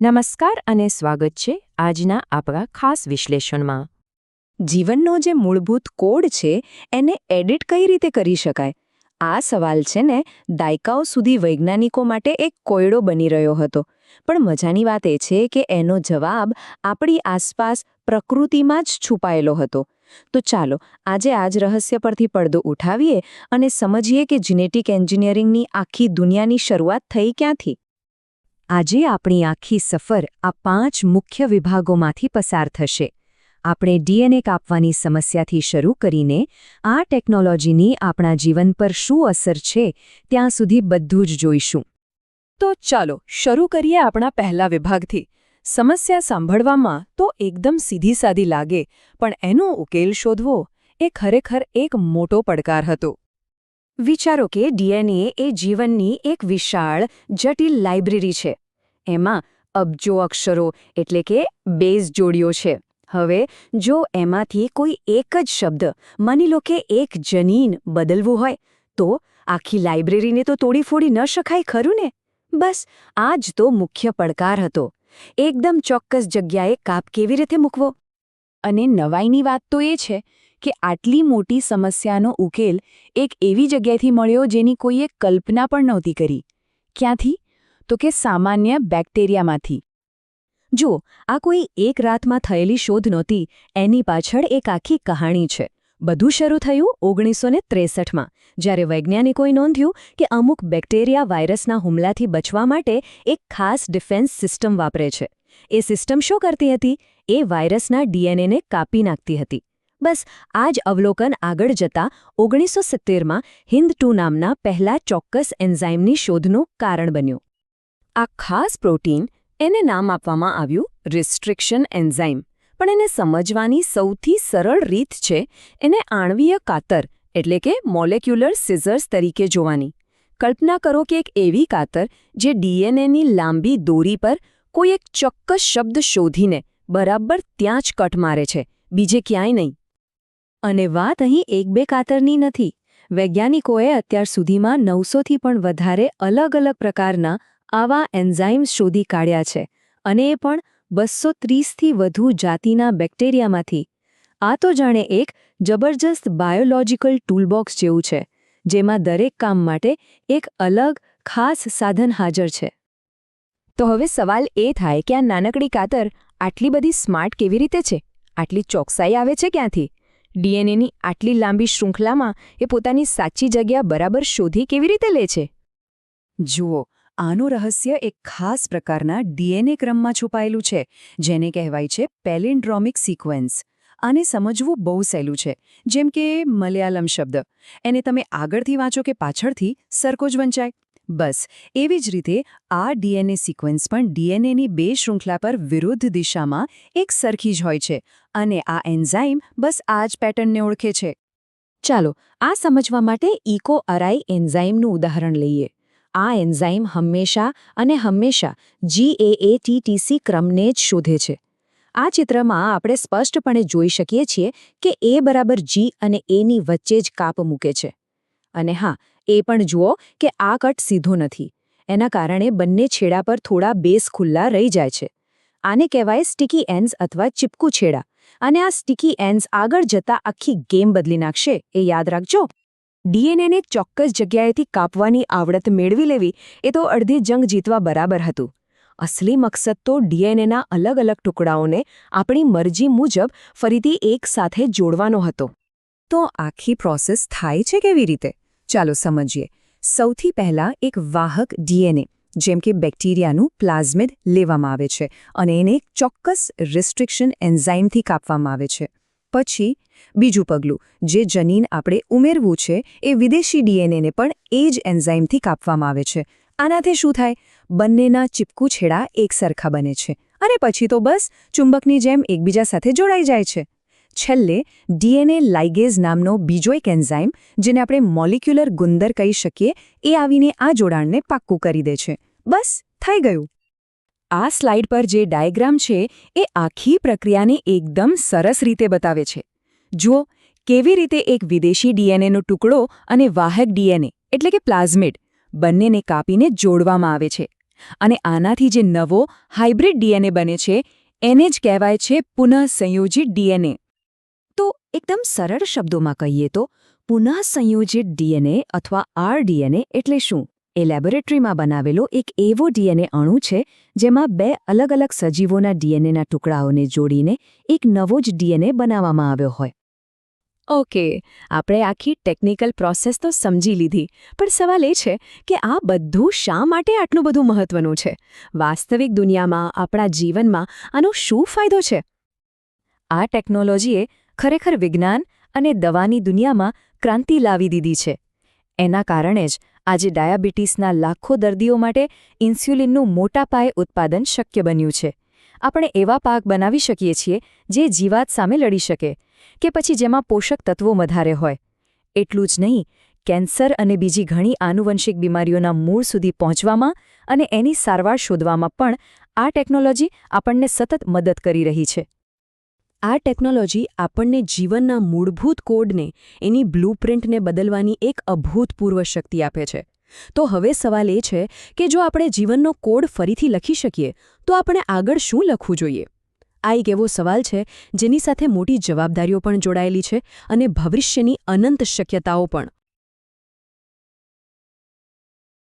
નમસ્કાર અને સ્વાગત છે આજના આપણા ખાસ વિશ્લેષણમાં. જીવનનો જે મૂળભૂત કોડ છે, એને એડિટ કઈ રીતે કરી શકાય? આ સવાલ છે ને, દાયકાઓ સુધી વૈજ્ઞાનિકો માટે એક કોયડો બની રહ્યો હતો. પણ મજાની વાત એ છે કે એનો જવાબ આપણી આસપાસ પ્રકૃતિમાં જ છુપાયેલો હતો. તો ચાલો, આજે આ જ રહસ્ય પરથી પડદો ઉઠાવીએ અને સમજીએ કે જીનેટિક એન્જિનિયરિંગની આખી દુનિયાની શરૂઆત થઈ ક્યાંથી? આજે આપણી આખી સફર આ પાંચ મુખ્ય વિભાગોમાંથી પસાર થશે. આપણે ડીએનએ કાપવાની સમસ્યાથી શરૂ કરીને આ ટેકનોલોજીની આપણા જીવન પર શું અસર છે ત્યાં સુધી બધું જ જોઈશું. તો ચાલો, શરૂ કરીએ આપણા પહેલા વિભાગથી. સમસ્યા સાંભળવામાં તો એકદમ સીધી સાદી લાગે, પણ એનો ઉકેલ શોધવો એ ખરેખર એક મોટો પડકાર હતો. વિચારો કે ડીએનએ એ જીવનની એક વિશાળ, જટિલ લાઇબ્રેરી છે. એમાં અબજો અક્ષરો એટલે કે બેઝ જોડીઓ છે. હવે જો એમાંથી કોઈ એક જ શબ્દ, માની લો કે એક જનીન બદલવું હોય, તો આખી લાઇબ્રેરીને તો તોડીફોડી ન શકાય, ખરું ને? બસ આ જ તો મુખ્ય પડકાર હતો. એકદમ ચોક્કસ જગ્યાએ કાપ કેવી રીતે મૂકવો? અને નવાઈની વાત તો એ છે કે આટલી મોટી સમસ્યાનો ઉકેલ એક એવી જગ્યાએથી મળ્યો જેની કોઈએ કલ્પના પણ નહોતી કરી. ક્યાંથી? તો કે સામાન્ય બેક્ટેરિયામાંથી. જો, આ કોઈ એક રાતમાં થયેલી શોધ નહોતી, એની પાછળ એક આખી કહાણી છે. બધું શરૂ થયું ઓગણીસો ને ત્રેસઠમાં, જ્યારે વૈજ્ઞાનિકોએ નોંધ્યું કે અમુક બેક્ટેરિયા વાયરસના હુમલાથી બચવા માટે એક ખાસ ડિફેન્સ સિસ્ટમ વાપરે છે. એ સિસ્ટમ શું કરતી હતી? એ વાયરસના ડીએનએને કાપી નાખતી હતી. બસ આ જ અવલોકન આગળ જતા ઓગણીસો સિત્તેરમાં હિન્દ ટુ નામના પહેલા ચોક્કસ એન્ઝાઇમની શોધનું કારણ બન્યું. આ ખાસ પ્રોટીન એને નામ આપવામાં આવ્યું રિસ્ટ્રિક્શન એન્ઝાઇમ, પણ એને સમજવાની સૌથી સરળ રીત છે એને આણવીય કાતર, એટલે કે મોલેક્યુલર સિઝર્સ તરીકે જોવાની. કલ્પના કરો કે એક એવી કાતર જે ડીએનએની લાંબી દોરી પર કોઈ એક ચોક્કસ શબ્દ શોધીને બરાબર ત્યાં જ કટ મારે છે, બીજે ક્યાંય નહીં. અને વાત અહીં એક બે કાતરની નથી. વૈજ્ઞાનિકોએ અત્યાર સુધીમાં નવસોથી પણ વધારે અલગ અલગ પ્રકારના આવા એન્ઝાઇમ્સ શોધી કાઢ્યા છે અને એ પણ બસો ત્રીસથી વધુ જાતિના બેક્ટેરિયામાંથી. આ તો જાણે એક જબરજસ્ત બાયોલોજિકલ ટૂલબોક્સ જેવું છે, જેમાં દરેક કામ માટે એક અલગ, ખાસ સાધન હાજર છે. તો હવે સવાલ એ થાય કે આ નાનકડી કાતર આટલી બધી સ્માર્ટ કેવી રીતે છે? આટલી ચોકસાઈ આવે છે ક્યાંથી? ડીએનએની આટલી લાંબી શૃંખલામાં એ પોતાની સાચી જગ્યા બરાબર શોધી કેવી રીતે લે છે? જુઓ, આનું રહસ્ય એક ખાસ પ્રકારના ડીએનએ ક્રમમાં છુપાયેલું છે, જેને કહેવાય છે પેલિન્ડ્રોમિક સિક્વન્સ. આને સમજવું બહુ સહેલું છે, જેમ કે મલયાલમ શબ્દ. એને તમે આગળથી વાંચો કે પાછળથી સરકો જ વંચાય. બસ, એવી જ રીતે આ ડીએનએ સિક્વન્સ પણ ડીએનએની બે શૃંખલા પર વિરુદ્ધ દિશામાં એક સરખી જ હોય છે અને આ એન્ઝાઇમ બસ આ જ પેટર્નને ઓળખે છે. ચાલો, આ સમજવા માટે ઇકો અરાઈ એન્ઝાઇમનું ઉદાહરણ લઈએ. આ એન્ઝાઇમ હંમેશા અને હંમેશા જીએએટીટીસી ક્રમને જ શોધે છે. આ ચિત્રમાં આપણે સ્પષ્ટપણે જોઈ શકીએ છીએ કે એ બરાબર જી અને એની વચ્ચે જ કાપ મૂકે છે. અને હા, એ પણ જુઓ કે આ કટ સીધો નથી. એના કારણે બંને છેડા પર થોડા બેસ ખુલ્લા રહી જાય છે. આને કહેવાય સ્ટીકી એન્ડ્સ અથવા ચીપકુ છેડા. અને આ સ્ટીકી એન્ડ્સ આગળ જતા આખી ગેમ બદલી નાખશે, એ યાદ રાખજો. ડીએનએને ચોક્કસ જગ્યાએથી કાપવાની આવડત મેળવી લેવી, એ તો અડધી જંગ જીતવા બરાબર હતું. અસલી મકસદ તો ડીએનએના અલગ અલગ ટુકડાઓને આપણી મરજી મુજબ ફરીથી એક સાથે જોડવાનો હતો. તો આખી પ્રોસેસ થાય છે કેવી રીતે? ચાલો સમજીએ. સૌથી પહેલા એક વાહક ડીએનએ, જેમ કે બેક્ટેરિયાનું પ્લાઝમિડ લેવામાં આવે છે અને એને એક ચોક્કસ રિસ્ટ્રિક્શન એન્ઝાઇમથી કાપવામાં આવે છે. પછી, બીજું પગલું, જે જનીન આપણે ઉમેરવું છે, એ વિદેશી ડીએનએને પણ એ જ એન્ઝાઇમથી કાપવામાં આવે છે. આનાથી શું થાય? બંનેના ચીપકું છેડા એકસરખા બને છે. અને પછી તો બસ, ચુંબકની જેમ એકબીજા સાથે જોડાઈ જાય છે. છેલ્લે ડીએનએ લાઇગેઝ નામનો બીજો એક એન્ઝાઇમ, જેને આપણે મોલિક્યુલર ગુંદર કહી શકીએ, એ આવીને આ જોડાણને પાક્કું કરી દે છે. બસ, થઈ ગયું. આ સ્લાઇડ પર જે ડાયગ્રામ છે, એ આખી પ્રક્રિયાને એકદમ સરસ રીતે બતાવે છે. જુઓ, કેવી રીતે એક વિદેશી ડીએનએનો ટુકડો અને વાહક ડીએનએ, એટલે કે પ્લાઝમિડ, બંનેને કાપીને જોડવામાં આવે છે. અને આનાથી જે નવો હાઇબ્રિડ ડીએનએ બને છે, એને જ કહેવાય છે પુનઃસંયોજિત ડીએનએ. એકદમ સરળ શબ્દોમાં કહીએ તો, પુનઃસંયોજિત ડીએનએ અથવા આરડીએનએ એટલે શું? એ લેબોરેટરીમાં બનાવેલો એક એવો ડીએનએ અણુ છે, જેમાં બે અલગ અલગ સજીવોના ડીએનએના ટુકડાઓને જોડીને એક નવો જ ડીએનએ બનાવવામાં આવ્યો હોય. ઓકે, આપણે આખી ટેકનિકલ પ્રોસેસ તો સમજી લીધી, પણ સવાલ એ છે કે આ બધું શા માટે આટલું બધું મહત્વનું છે? વાસ્તવિક દુનિયામાં, આપણા જીવનમાં આનો શું ફાયદો છે? આ ટેકનોલોજીએ ખરેખર વિજ્ઞાન અને દવાની દુનિયામાં ક્રાંતિ લાવી દીધી છે. એના કારણે જ આજે ડાયાબિટીસના લાખો દર્દીઓ માટે ઇન્સ્યુલિનનું મોટા પાયે ઉત્પાદન શક્ય બન્યું છે. આપણે એવા પાક બનાવી શકીએ છીએ જે જીવાત સામે લડી શકે કે પછી જેમાં પોષક તત્વો વધારે હોય. એટલું જ નહીં, કેન્સર અને બીજી ઘણી આનુવંશિક બીમારીઓના મૂળ સુધી પહોંચવામાં અને એની સારવાર શોધવામાં પણ આ ટેકનોલોજી આપણને સતત મદદ કરી રહી છે. આ ટેકનોલોજી આપણને જીવનના મૂળભૂત કોડને, એની બ્લૂપ્રિન્ટને બદલવાની એક અભૂતપૂર્વ શક્તિ આપે છે. તો હવે સવાલ એ છે કે જો આપણે જીવનનો કોડ ફરીથી લખી શકીએ, તો આપણે આગળ શું લખવું જોઈએ? આ એક એવો સવાલ છે જેની સાથે મોટી જવાબદારીઓ પણ જોડાયેલી છે અને ભવિષ્યની અનંત શક્યતાઓ પણ.